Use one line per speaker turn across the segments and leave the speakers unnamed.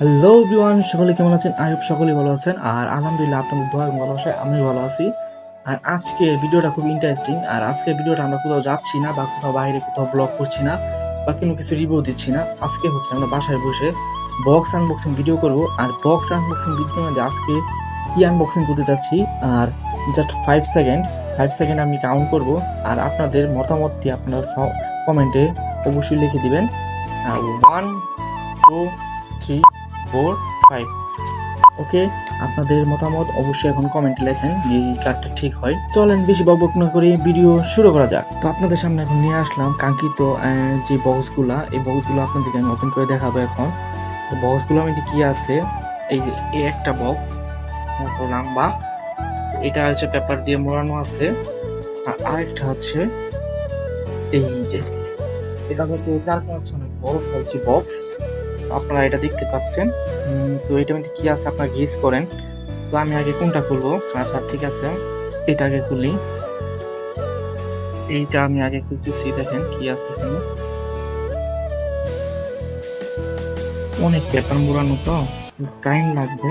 Hello everyone সকলে কেমন আছেন? আই হোপ সকলেই ভালো আছেন। আর আলহামদুলিল্লাহ আপনাদের দোয়া এবং ভালোবাসায় আমি ভালো আছি। আর আজকের ভিডিওটা খুব ইন্টারেস্টিং আর আজকের ভিডিওটা আমরা কোথাও যাচ্ছি না বা কোথাও বাইরে কোথাও ব্লগ করছি না বা কোনো কিছু রিভিউ দিচ্ছি না। আজকে হচ্ছে আমরা বাসায় বসে বক্স আনবক্সিং ভিডিও করব। আর বক্স আনবক্সিং ভিডিওর মধ্যে আজকে কি আনবক্সিং করতে যাচ্ছি? আর just five second five second আমি কাউন্ট করব। আর আপনাদের মতামতটি আপনারা কমেন্টে অবশ্যই লিখে দিবেন। আর one two three four five okay আপনাদের মতামত অবশ্যই এখন কমেন্টে লেখেন যে কার্ডটা ঠিক হয়। চলেন বেশি বকবক না করে ভিডিও শুরু করা যাক। তো আপনাদের সামনে এখন নিয়ে আসলাম কাঙ্ক্ষিত যে বক্সগুলা এই বক্সগুলো আপনাদেরকে আমি ওপেন করে দেখাবো এখন। তো বক্সগুলোর মধ্যে কি আছে? এই এই একটা বক্স লম্বা এটা হচ্ছে পেপার দিয়ে মোড়ানো আছে। আর আরেকটা হচ্ছে এই যে, এটা হচ্ছে চার পাঁচ বড় ফলসি বক্স আপনারা এটা দেখতে পাচ্ছেন। তো এটার মধ্যে কি আছে আপনারা গেস করেন। তো আমি আগে কোনটা খুলবো? আচ্ছা ঠিক আছে। এটা আগে খুলি। এইটা আমি আগে খুলতেছি, দেখেন কি আছে এখানে। অনেক পেপার মোড়ানো তো। টাইম লাগবে।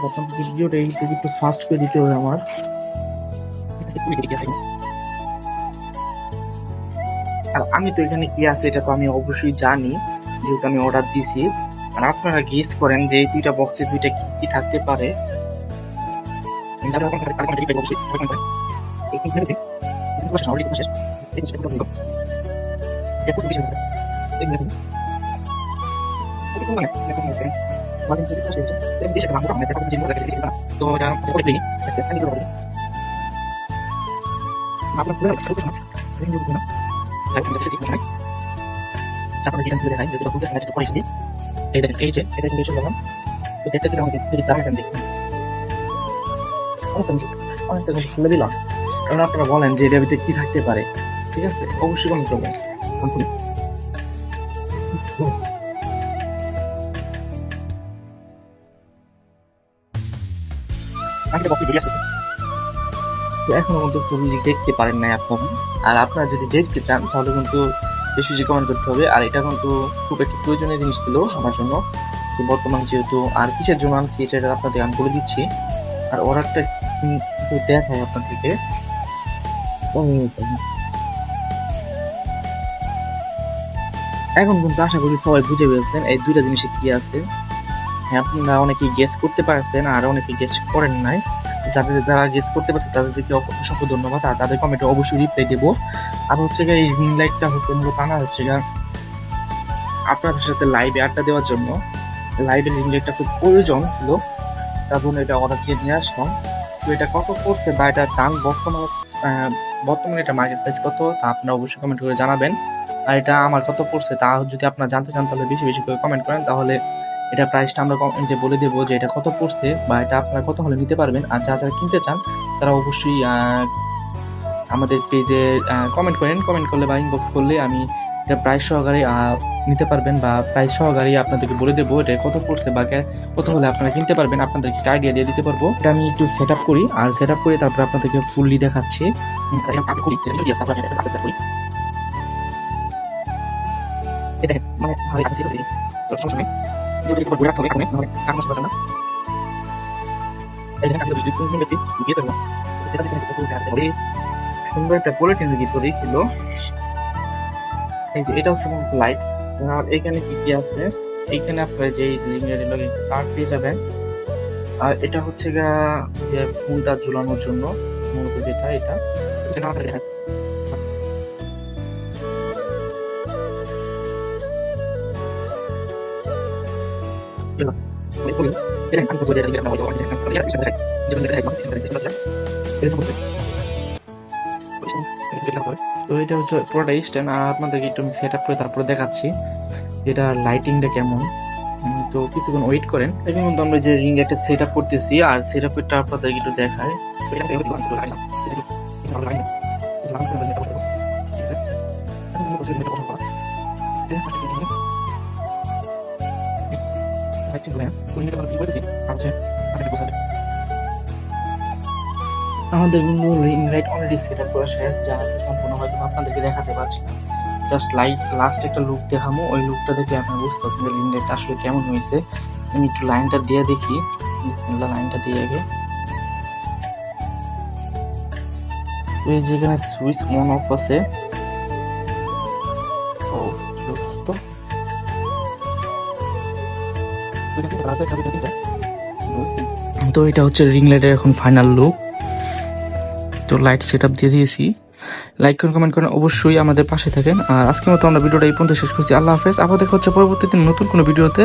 প্রথম ভিডিওটা এইটুকু একটু ফাস্ট করে দিতে হবে আমার। আর আমি তো এখানে কি আছে, এটা তো আমি অবশ্যই জানি। যেহেতু আমি অর্ডার দিছি আর আপনারা গেস করেন যে এই দুইটা বক্সে দুইটা কি কি থাকতে পারে। আপনার দেখাই যেটা সেটা পরে দিই এই দেখেন, এই যে, এটা কিন্তু তো আমাদের যদি অনেকটা কিন্তু খুলে দিলাম। কারণ আপনারা বলেন যে থাকতে পারে। ঠিক আছে? অবশ্যই করবেন এখনও দেখতে পারেন না এখন আর আপনারা যদি দেখতে চান, তাহলে কিন্তু বেশি বেশি কমেন্ট করতে হবে। আর এটা কিন্তু খুব একটা প্রয়োজনীয় জিনিস ছিল আমার জন্য। তো বর্তমান যেহেতু আর কিসের জন্য আনছি, এটা আপনাদের আমি বলে দিচ্ছি। আর অর্ডারটা দেখায় আপনাদেরকে। এখন কিন্তু আশা করি সবাই বুঝে পেয়েছেন এই দুইটা জিনিসে কি আছে। হ্যাঁ আপনারা অনেকেই গেস করতে পারছেন, আর অনেকে গেস করেন নাই। যাদের যারা গেস করতে পারছে, তাদেরকে অসংখ্য ধন্যবাদ। আর তাদের কমেন্টে অবশ্যই রিপ্লাই দেবো। আর হচ্ছে গিয়ে এই রিং লাইটটা হচ্ছে মূলত আনা হচ্ছে গিয়ে আপনাদের সাথে লাইভে আড্ডা দেওয়ার জন্য। লাইভে রিং লাইটটা খুব প্রয়োজন ছিল। তার জন্য এটা অর্ডার দিয়ে নিয়ে আসলাম। তো এটা কত পড়ছে বা এটার দাম বর্তমানে বর্তমানে এটা মার্কেট প্রাইস কত, তা আপনারা অবশ্যই কমেন্ট করে জানাবেন। আর এটা আমার কত পড়ছে, তা যদি আপনারা জানতে চান, তাহলে বেশি বেশি করে কমেন্ট করেন। তাহলে এটা প্রাইসটা আমরা কমেন্টে বলে দেবো যে এটা কত পড়ছে বা এটা আপনারা কত হলে নিতে পারবেন। আর যা যারা কিনতে চান, তারা অবশ্যই আমাদের পেজে কমেন্ট করেন। কমেন্ট করলে বা ইনবক্স করলে আমি এটা প্রাইস সহকারে নিতে পারবেন বা প্রাইস সহকারে আপনাদেরকে বলে দেবো এটা কত পড়ছে বা কত হলে আপনারা কিনতে পারবেন। আপনাদেরকে আইডিয়া দিয়ে দিতে পারব। এটা আমি একটু সেট করি আর সেট করে তারপর আপনাদেরকে ফুললি দেখাচ্ছি। এটা মানে যদি। সুন্দর একটা গিফট দিয়েছিল এই যে, এটা হচ্ছে লাইট আর কি কি আছে? এইখানে আপনারা যে লিমিটেড পেয়ে যাবেন। আর এটা হচ্ছে যে ফোনটা ঝুলানোর জন্য, মূলত যেটা এটা। তো এটা হচ্ছে পুরোটা স্ট্যান্ড আর আপনাদেরকে একটু সেট আপ করে তারপরে দেখাচ্ছি এটা লাইটিংটা কেমন। তো কিছুক্ষণ ওয়েট করেন। এখন কিন্তু আমরা যে রিং একটা সেট আপ করতেছি, আর সেট আপটা আপনাদেরকে একটু দেখায় আমাদের মূল লাইট অলরেডি সেট আপ করা শেষ, যা আছে সম্পূর্ণ হয়তো আপনাদেরকে দেখাতে পারছি না। জাস্ট লাইট লাস্ট একটা লুক দেখামো ওই লুকটা দেখলে আপনার বুঝতে পারবেন লাইটটা আসলে কেমন হয়েছে। আমি একটু লাইনটা দিয়ে দেখি। বিসমিল্লাহ লাইনটা দিয়ে আগে। এই যেখানে সুইচ অন অফ আছে। ও, দোস্ত। তো এটা হচ্ছে রিং লাইটের এখন ফাইনাল লুক তো লাইট সেট দিয়ে দিয়েছি। লাইক করুন কমেন্ট করেন, অবশ্যই আমাদের পাশে থাকেন। আর আজকের মতো আমরা ভিডিওটা এই পর্যন্ত শেষ করছি। আল্লাহ হাফেজ। আবার দেখা হচ্ছে পরবর্তীতে নতুন কোনো ভিডিওতে।